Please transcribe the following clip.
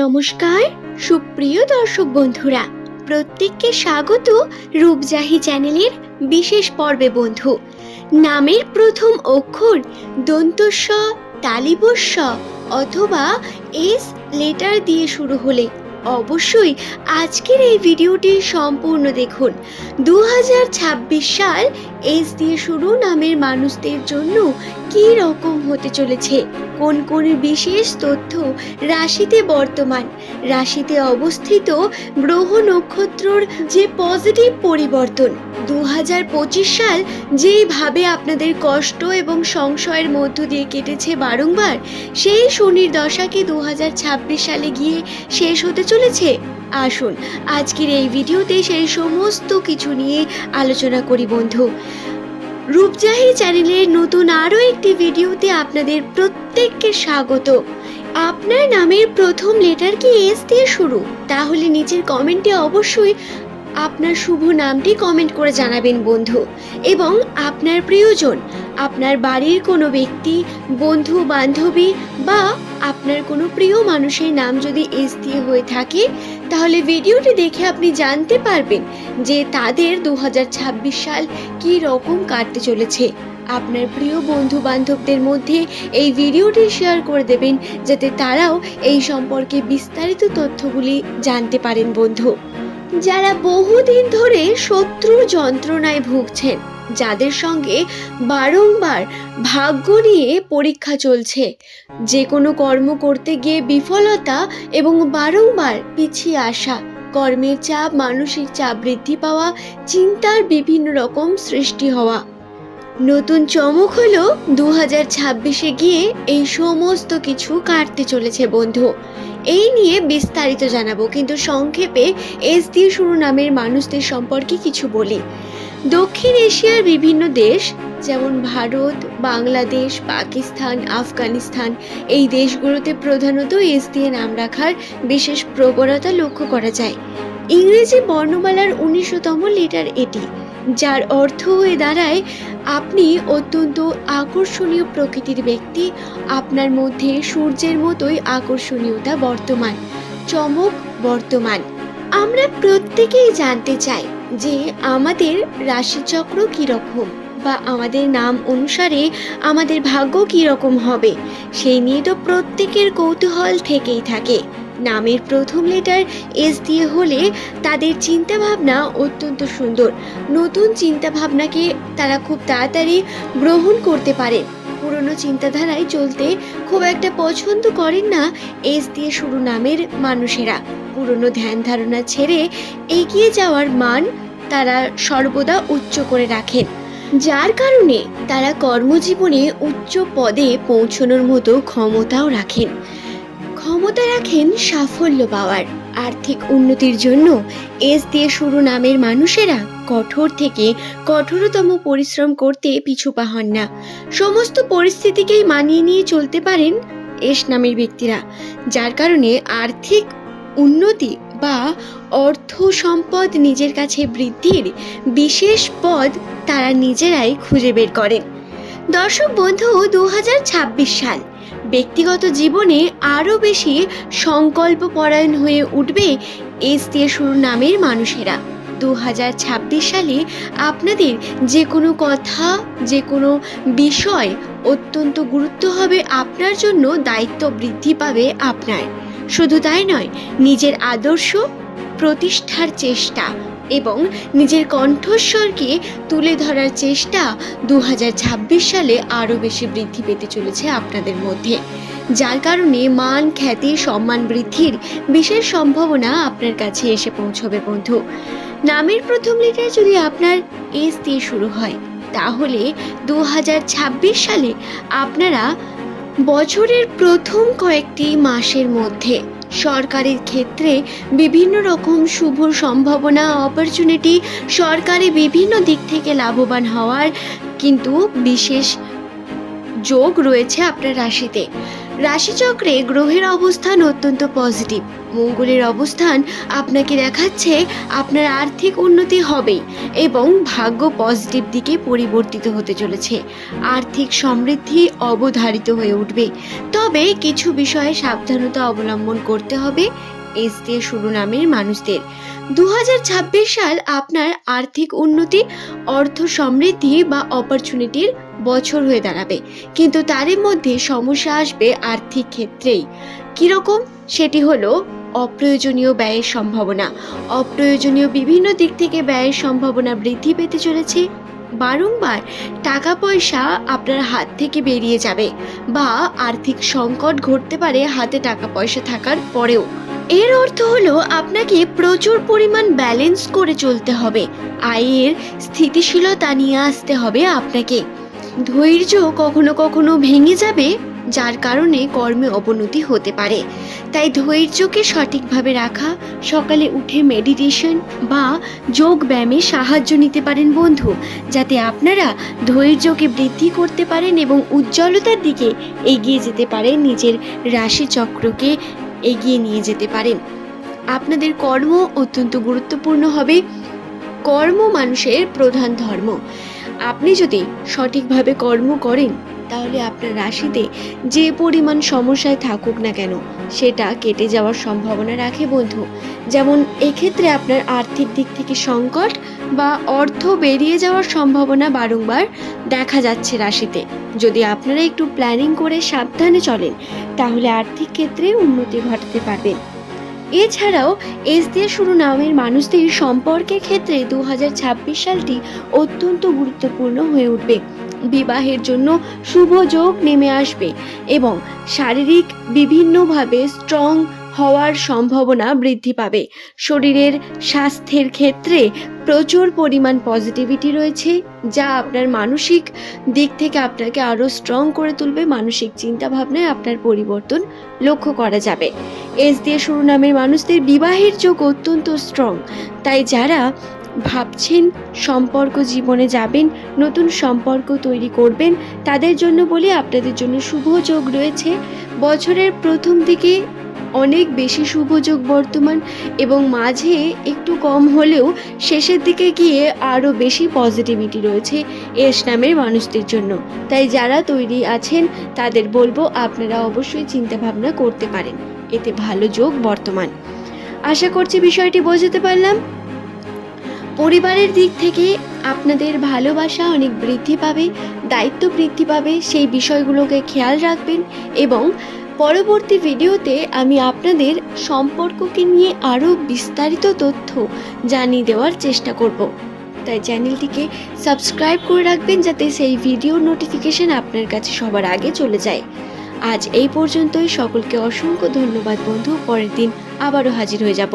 নমস্কার, সুপ্রিয় দর্শক বন্ধুরা, প্রত্যেককে স্বাগত রূপজাহি চ্যানেলের বিশেষ পর্বে বন্ধু। নামের প্রথম অক্ষর দন্তস্ব তালিবস্য অথবা এস লেটার দিয়ে শুরু হলে অবশ্যই আজকের এই ভিডিওটি সম্পূর্ণ দেখুন। দু হাজার ছাব্বিশ সাল এস দিয়ে শুরু নামের মানুষদের জন্য কী রকম হতে চলেছে? কোন কোন বিশেষ তথ্য রাশিতে বর্তমান? রাশিতে অবস্থিত গ্রহ নক্ষত্রর যে পজিটিভ পরিবর্তন। দু হাজার পঁচিশ সাল যেইভাবে আপনাদের কষ্ট এবং সংশয়ের মধ্য দিয়ে কেটেছে বারংবার, সেই শনির দশা কি দু সালে গিয়ে শেষ হতে চলেছে? আসুন, আজকের এই ভিডিওতে সেই সমস্ত কিছু নিয়ে আলোচনা করি বন্ধু। রূপজাহি চ্যানেলের নতুন আরও একটি ভিডিওতে আপনাদের প্রত্যেককে স্বাগত। আপনার নামের প্রথম লেটার কি এস দিয়ে শুরু? তাহলে নিচের কমেন্টে অবশ্যই আপনার শুভ নামটি কমেন্ট করে জানাবেন, বন্ধু। এবং আপনার প্রিয়জন, আপনার বাড়ির কোনো ব্যক্তি, বন্ধু, বান্ধবী বা আপনার কোনো প্রিয় মানুষের নাম যদি এস দিয়ে হয়ে থাকে, তাহলে ভিডিওটি দেখে আপনি জানতে পারবেন যে তাদের দু হাজার ছাব্বিশ সাল কী রকম কাটতে চলেছে। আপনার প্রিয় বন্ধু বান্ধবদের মধ্যে এই ভিডিওটি শেয়ার করে দেবেন, যাতে তারাও এই সম্পর্কে বিস্তারিত তথ্যগুলি জানতে পারেন, বন্ধু। যারা বহুদিন ধরে শত্রুর যন্ত্রণায় ভুগছেন, যাদের সঙ্গে বারংবার ভাগ্য নিয়ে পরীক্ষা চলছে। যে কোনো কর্ম করতে গিয়ে বিফলতা এবং বারংবার পিছিয়ে আসা, কর্মের চাপ, মানসিক চাপ বৃদ্ধি পাওয়া, চিন্তার বিভিন্ন রকম সৃষ্টি হওয়া। নতুন চমক হলো দু হাজার ছাব্বিশে গিয়ে এই সমস্ত কিছু কাটতে চলেছে বন্ধু। এই নিয়ে বিস্তারিত জানাব, কিন্তু সংক্ষেপে এস দিয়ে শুরু নামের মানুষদের সম্পর্কে কিছু বলি। দক্ষিণ এশিয়ার বিভিন্ন দেশ, যেমন ভারত, বাংলাদেশ, পাকিস্তান, আফগানিস্তান, এই দেশগুলোতে প্রধানত এস দিয়ে নাম রাখার বিশেষ প্রবণতা লক্ষ্য করা যায়। ইংরেজি বর্ণমালার উনিশতম লেটার এটি। যার অর্থ হয়ে দাঁড়ায়, আপনি অত্যন্ত আকর্ষণীয় প্রকৃতির ব্যক্তি। আপনার মধ্যে সূর্যের মতোই আকর্ষণীয়তা বর্তমান, চমক বর্তমান। আমরা প্রত্যেকেই জানতে চাই যে আমাদের রাশিচক্র কীরকম বা আমাদের নাম অনুসারে আমাদের ভাগ্য কীরকম হবে, সেই নিয়ে তো প্রত্যেকের কৌতূহল থেকেই থাকে। নামের প্রথম লেটার এস দিয়ে হলে তাদের চিন্তাভাবনা অত্যন্ত সুন্দর। নতুন চিন্তাভাবনাকে তারা খুব তাড়াতাড়ি গ্রহণ করতে পারে। পুরনো চিন্তাধারায় চলতে খুব একটা পছন্দ করেন না এস দিয়ে শুরু নামের মানুষেরা। পুরনো ধ্যান ধারণা ছেড়ে এগিয়ে যাওয়ার মান তারা সর্বদা উচ্চ করে রাখেন। যার কারণে তারা কর্মজীবনে উচ্চ পদে পৌঁছানোর মতো ক্ষমতাও রাখেন। ক্ষমতা রাখেন সাফল্য পাওয়ার। আর্থিক উন্নতির জন্য এস দিয়ে শুরু নামের মানুষেরা কঠোর থেকে কঠোরতম পরিশ্রম করতে পিছু পা হন না। সমস্ত পরিস্থিতিকেই মানিয়ে নিয়ে চলতে পারেন এস নামের ব্যক্তিরা, যার কারণে আর্থিক উন্নতি বা অর্থ সম্পদ নিজের কাছে বৃদ্ধির বিশেষ পদ তারা নিজেরাই খুঁজে বের করেন। দর্শক বন্ধু দু হাজার ছাব্বিশ সাল ব্যক্তিগত জীবনে আরও বেশি সংকল্প পরায়ণ হয়ে উঠবে এস দিয়ে শুরু নামের মানুষেরা। দু হাজার ছাব্বিশ সালে আপনাদের যে কোনো কথা যে কোনো বিষয় অত্যন্ত গুরুত্ব হবে আপনার জন্য, দায়িত্ব বৃদ্ধি পাবে আপনার। শুধু তাই নয়, নিজের আদর্শ, প্রতিষ্ঠার চেষ্টা এবং নিজের কণ্ঠস্বরকে তুলে ধরার চেষ্টা দু হাজার ছাব্বিশ সালে আরও বেশি বৃদ্ধি পেতে চলেছে আপনাদের মধ্যে। যার কারণে মান, খ্যাতি, সম্মান বৃদ্ধির বিশেষ সম্ভাবনা আপনার কাছে এসে পৌঁছবে, বন্ধু। নামের প্রথম লেটার যদি আপনার এস দিয়ে শুরু হয়, তাহলে দু হাজার ছাব্বিশ সালে আপনারা বছরের প্রথম কয়েকটি মাসের মধ্যে সরকারের ক্ষেত্রে বিভিন্ন রকম শুভ সম্ভাবনা অপরচুনিটি সরকারি বিভিন্ন দিক থেকে লাভবান হওয়ার কিন্তু বিশেষ যোগ রয়েছে আপনার রাশিতে। রাশিচক্রে গ্রহের অবস্থান অত্যন্ত পজিটিভ মঙ্গলের অবস্থান আপনাকে দেখাচ্ছে আপনার আর্থিক উন্নতি হবে এবং ভাগ্য পজিটিভ দিকে পরিবর্তিত হতে চলেছে। আর্থিক সমৃদ্ধি অবধারিত হয়ে উঠবে। তবে কিছু বিষয়ে সাবধানতা অবলম্বন করতে হবে এস দিয়ে শুরু নামের মানুষদের। দু হাজার ছাব্বিশ সাল আপনার আর্থিক উন্নতি, অর্থ সমৃদ্ধি বা অপরচুনিটির বছর হয়ে দাঁড়াবে। কিন্তু তারই মধ্যে সমস্যা আসবে আর্থিক ক্ষেত্রেই। কীরকম? সেটি হলো অপ্রয়োজনীয় ব্যয়ের সম্ভাবনা। অপ্রয়োজনীয় বিভিন্ন দিক থেকে ব্যয়ের সম্ভাবনা বৃদ্ধি পেতে চলেছে। বারংবার টাকা পয়সা আপনার হাত থেকে বেরিয়ে যাবে বা আর্থিক সংকট ঘটতে পারে হাতে টাকা পয়সা থাকার পরেও। এর অর্থ হলো আপনাকে প্রচুর পরিমাণ ব্যালেন্স করে চলতে হবে। আয়ের স্থিতিশীলতা নিয়ে আসতে হবে আপনাকে। ধৈর্য কখনো কখনো ভেঙে যাবে। যার কারণে কর্মে অবনতি হতে পারে। তাই ধৈর্যকে সঠিকভাবে রাখা, সকালে উঠে মেডিটেশন বা যোগ ব্যায়ামে সাহায্য নিতে পারেন বন্ধু, যাতে আপনারা ধৈর্যকে বৃদ্ধি করতে পারেন এবং উজ্জ্বলতার দিকে এগিয়ে যেতে পারেন, নিজের রাশিচক্রকে এগিয়ে নিয়ে যেতে পারেন। আপনাদের কর্ম অত্যন্ত গুরুত্বপূর্ণ হবে। কর্ম মানুষের প্রধান ধর্ম। আপনি যদি সঠিকভাবে কর্ম করেন তাহলে আপনার রাশিতে যে পরিমাণ সমস্যায় থাকুক না কেন, সেটা কেটে যাওয়ার সম্ভাবনা রাখে বন্ধু। যেমন এক্ষেত্রে আপনার আর্থিক দিক থেকে সংকট বা অর্থ বেরিয়ে যাওয়ার সম্ভাবনা বারংবার দেখা যাচ্ছে রাশিতে। যদি আপনারা একটু প্ল্যানিং করে সাবধানে চলেন, তাহলে আর্থিক ক্ষেত্রে উন্নতি ঘটাতে পারবেন। এছাড়াও এস দিয়ে শুরু নামের মানুষদের সম্পর্কের ক্ষেত্রে দু হাজার ছাব্বিশ সালটি অত্যন্ত গুরুত্বপূর্ণ হয়ে উঠবে। বিবাহের জন্য শুভ যোগ নেমে আসবে এবং শারীরিক বিভিন্নভাবে স্ট্রং হওয়ার সম্ভাবনা বৃদ্ধি পাবে। শরীরের স্বাস্থ্যের ক্ষেত্রে প্রচুর পরিমাণ পজিটিভিটি রয়েছে, যা আপনার মানসিক দিক থেকে আপনাকে আরও স্ট্রং করে তুলবে, মানসিক চিন্তাভাবনায় আপনার পরিবর্তন লক্ষ্য করা যাবে। এস দিয়ে শুরু নামের মানুষদের বিবাহের যোগ অত্যন্ত স্ট্রং তাই যারা ভাবছেন সম্পর্ক জীবনে যাবেন, নতুন সম্পর্ক তৈরি করবেন, তাদের জন্য বলি আপনাদের জন্য শুভ যোগ রয়েছে। বছরের প্রথম দিকে অনেক বেশি শুভ যোগ বর্তমান এবং মাঝে একটু কম হলেও শেষের দিকে গিয়ে আরও বেশি পজিটিভিটি রয়েছে এস নামের মানুষদের জন্য। তাই যারা তৈরি আছেন, তাদের বলব আপনারা অবশ্যই চিন্তাভাবনা করতে পারেন। এতে ভালো যোগ বর্তমান। আশা করছি বিষয়টি বোঝাতে পারলাম। পরিবারের দিক থেকে আপনাদের ভালোবাসা অনেক বৃদ্ধি পাবে, দায়িত্ব বৃদ্ধি পাবে, সেই বিষয়গুলোকে খেয়াল রাখবেন এবং পরবর্তী ভিডিওতে আমি আপনাদের সম্পর্ককে নিয়ে আরও বিস্তারিত তথ্য জানিয়ে দেওয়ার চেষ্টা করব। তাই চ্যানেলটিকে সাবস্ক্রাইব করে রাখবেন যাতে সেই ভিডিও নোটিফিকেশন আপনার কাছে সবার আগে চলে যায়। আজ এই পর্যন্তই। সকলকে অসংখ্য ধন্যবাদ বন্ধু। পরের দিন আবারও হাজির হয়ে যাব।